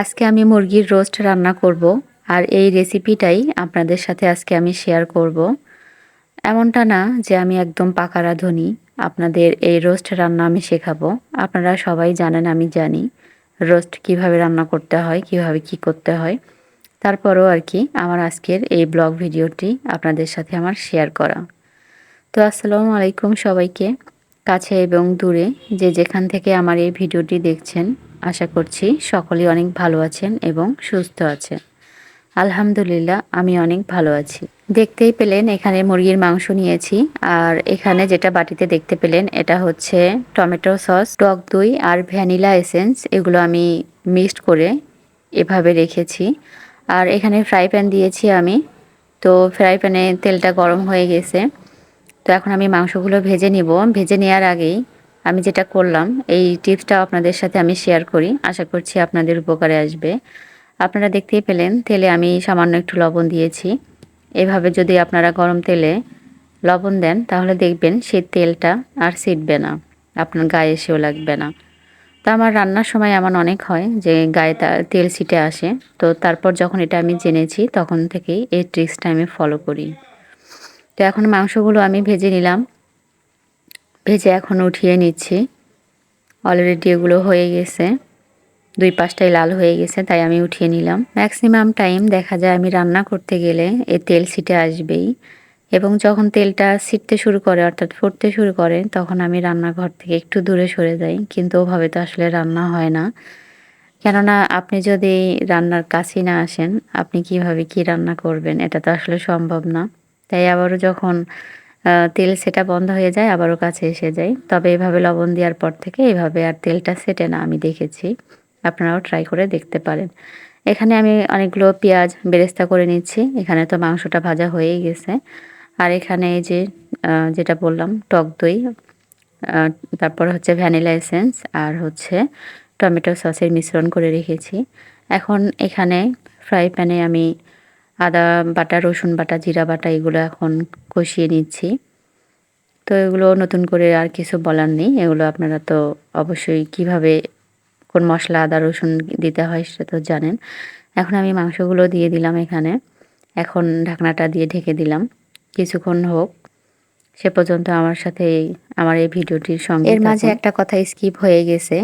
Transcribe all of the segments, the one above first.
আজকে আমি মুরগির রোস্ট রান্না করব আর এই রেসিপিটাই আপনাদের সাথে আজকে আমি শেয়ার করব। এমনটা না যে আমি একদম পাকা রাঁধুনি আপনাদের এই রোস্ট রান্না আমি শেখাবো। আপনারা সবাই জানেন আমি জানি রোস্ট কীভাবে রান্না করতে হয়, কীভাবে কি করতে হয়। তারপরও আর কি আমার আজকের এই ব্লগ ভিডিওটি আপনাদের সাথে আমার শেয়ার করা। তো আসসালামু আলাইকুম সবাইকে, কাছে এবং দূরে যে যেখান থেকে আমার এই ভিডিওটি দেখছেন। আশা করছি সকলেই অনেক ভালো আছেন এবং সুস্থ আছেন। আলহামদুলিল্লাহ, আমি অনেক ভালো আছি। দেখতেই পেলেন, এখানে মুরগির মাংস নিয়েছি। আর এখানে যেটা বাটিতে দেখতে পেলেন, এটা হচ্ছে টমেটো সস, টক দই আর ভ্যানিলা এসেন্স। এগুলো আমি মিক্সড করে এভাবে রেখেছি। আর এখানে ফ্রাই প্যান দিয়েছি আমি। তো ফ্রাই প্যানে তেলটা গরম হয়ে গেছে। তো এখন আমি মাংসগুলো ভেজে নিব। ভেজে নেওয়ার আগেই আমি যেটা করলাম, এই টিপসটা আপনাদের সাথে আমি শেয়ার করি। আশা করছি আপনাদের উপকারে আসবে। আপনারা দেখতেই পেলেন, তেলে আমি সামান্য একটু লবণ দিয়েছি। এভাবে যদি আপনারা গরম তেলে লবণ দেন, তাহলে দেখবেন সেই তেলটা আর ছিটবে না। আপনার গায়ে এসেও লাগবে না। তো আমার রান্নার সময় এমন অনেক হয় যে গায়ে তেল ছিটে আসে। তো তারপর যখন এটা আমি জেনেছি, তখন থেকেই এই ট্রিক্সটা আমি ফলো করি। তো এখন মাংসগুলো আমি ভেজে নিলাম। ভেজে এখন উঠিয়ে নিচ্ছি। অলরেডি এগুলো হয়ে গেছে। দুই পাশটাই লাল হয়ে গেছে, তাই আমি উঠিয়ে নিলাম। ম্যাক্সিমাম টাইম দেখা যায় আমি রান্না করতে গেলে এ তেল ছিটে আসবেই। এবং যখন তেলটা ছিটতে শুরু করে, অর্থাৎ ফুটতে শুরু করে, তখন আমি রান্নাঘর থেকে একটু দূরে সরে যাই, কিন্তু ওভাবে তো আসলে রান্না হয় না। কেননা আপনি যদি রান্নার কাছে না আসেন, আপনি কীভাবে কি রান্না করবেন? এটা তো আসলে সম্ভব না। তাই আবারও যখন তেল সেটা বন্ধ হয়ে যায় আবারও কাছে এসে যায়। তবে এভাবে লবণ দেওয়ার পর থেকে এভাবে আর তেলটা সেটে না, আমি দেখেছি। আপনারাও ট্রাই করে দেখতে পারেন। এখানে আমি অনেকগুলো পেঁয়াজ বেরেস্তা করে নিচ্ছি। এখানে তো মাংসটা ভাজা হয়েই গেছে। আর এখানে এই যে যেটা বললাম, টক দই তারপর হচ্ছে ভ্যানিলা এসেন্স আর হচ্ছে টমেটো সসের মিশ্রণ করে রেখেছি। এখন এখানে ফ্রাই প্যানে আমি আদা বাটা রসুন বাটা জিরা বাটা এগুলো এখন কষিয়ে নিচ্ছি। তো এগুলো নতুন করে আর কিছু বলার নেই। এগুলো আপনারা তো অবশ্যই কীভাবে কোন মশলা আদা রসুন দিতে হয় সেটা তো জানেন। এখন আমি মাংসগুলো দিয়ে দিলাম এখানে। এখন ঢাকনাটা দিয়ে ঢেকে দিলাম। কিছুক্ষণ হোক সে পর্যন্ত আমার সাথে আমার এই ভিডিওটির সঙ্গে এর মাঝে একটা কথা স্কিপ হয়ে গেছে।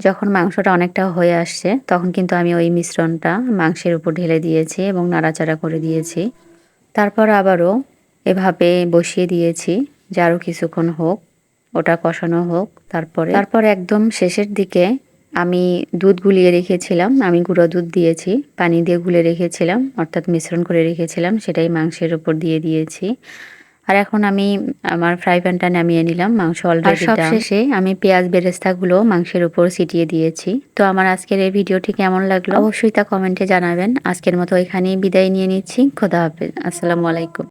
যখন মাংসটা অনেকটা হয়ে আসছে, তখন কিন্তু আমি ওই মিশ্রণটা মাংসের উপর ঢেলে দিয়েছি এবং নাড়াচাড়া করে দিয়েছি। তারপর আবারও এভাবে বসিয়ে দিয়েছি যে আরও কিছুক্ষণ হোক, ওটা কষানো হোক, তারপরে তারপর একদম শেষের দিকে আমি দুধ গুলিয়ে রেখেছিলাম, আমি গুঁড়ো দুধ দিয়েছি, পানি দিয়ে গুলে রেখেছিলাম, অর্থাৎ মিশ্রণ করে রেখেছিলাম, সেটাই মাংসের উপর দিয়ে দিয়েছি। আর এখন আমি আমার ফ্রাই প্যানটা নামিয়ে নিলাম। মাংস অলরেডি সবশেষে আমি পেঁয়াজ বেরেস্তাগুলো মাংসের উপর ছিটিয়ে দিয়েছি। তো আমার আজকের এই ভিডিওটি কেমন লাগল? অবশ্যই তা কমেন্টে জানাবেন। আজকের মতো এখানেই বিদায় নিয়ে নিচ্ছি। খোদা হাফেজ। আসসালামু আলাইকুম।